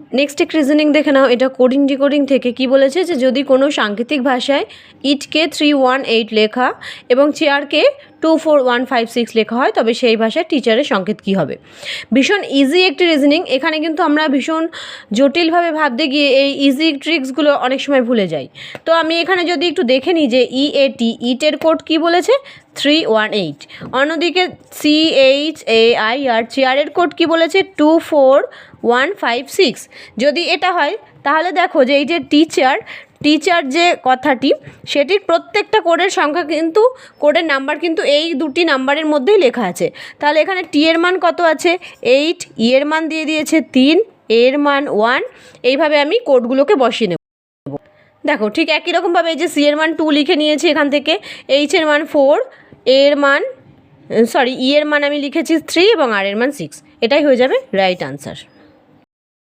Next এক reasoning দেখে নাও, এটা কোডিং ডিকোডিং থেকে কি বলেছে যে যদি কোনো সাংকেতিক ভাষায় ইটকে থ্রি ওয়ান এইট লেখা এবং চেয়ারকে two four one five six লেখা হয়, তবে সেই ভাষায় টিচারের সংকেত কী হবে? ভীষণ ইজি একটি রিজনিং এখানে কিন্তু আমরা ভীষণ জটিলভাবে ভাবতে গিয়ে এই ইজি ট্রিক্সগুলো অনেক সময় ভুলে যাই। তো আমি এখানে যদি একটু দেখে নিই যে ই এ টি ইটের কোড কী বলেছে? থ্রি ওয়ান এইট অন্যদিকে C H A I R চেয়ারের কোড কী বলেছে? Two four one five six যদি এটা হয়, তাহলে দেখো যে এই যে টিচার টিচার যে কথাটি, সেটির প্রত্যেকটা কোডের সংখ্যা কিন্তু কোডের নাম্বার কিন্তু এই দুটি নাম্বারের মধ্যেই লেখা আছে। তাহলে এখানে টি এর মান কত আছে? এইট ই এর মান দিয়ে দিয়েছে তিন এর মান ওয়ান এইভাবে আমি কোডগুলোকে বসিয়ে নেব। দেখো, ঠিক একই রকমভাবে এই যে সি এর মান টু লিখে নিয়েছি এখান থেকে এইচ এর মান ফোর এর মান সরি ই এর মান আমি লিখেছি থ্রি এবং আর এর মান সিক্স এটাই হয়ে যাবে রাইট আনসার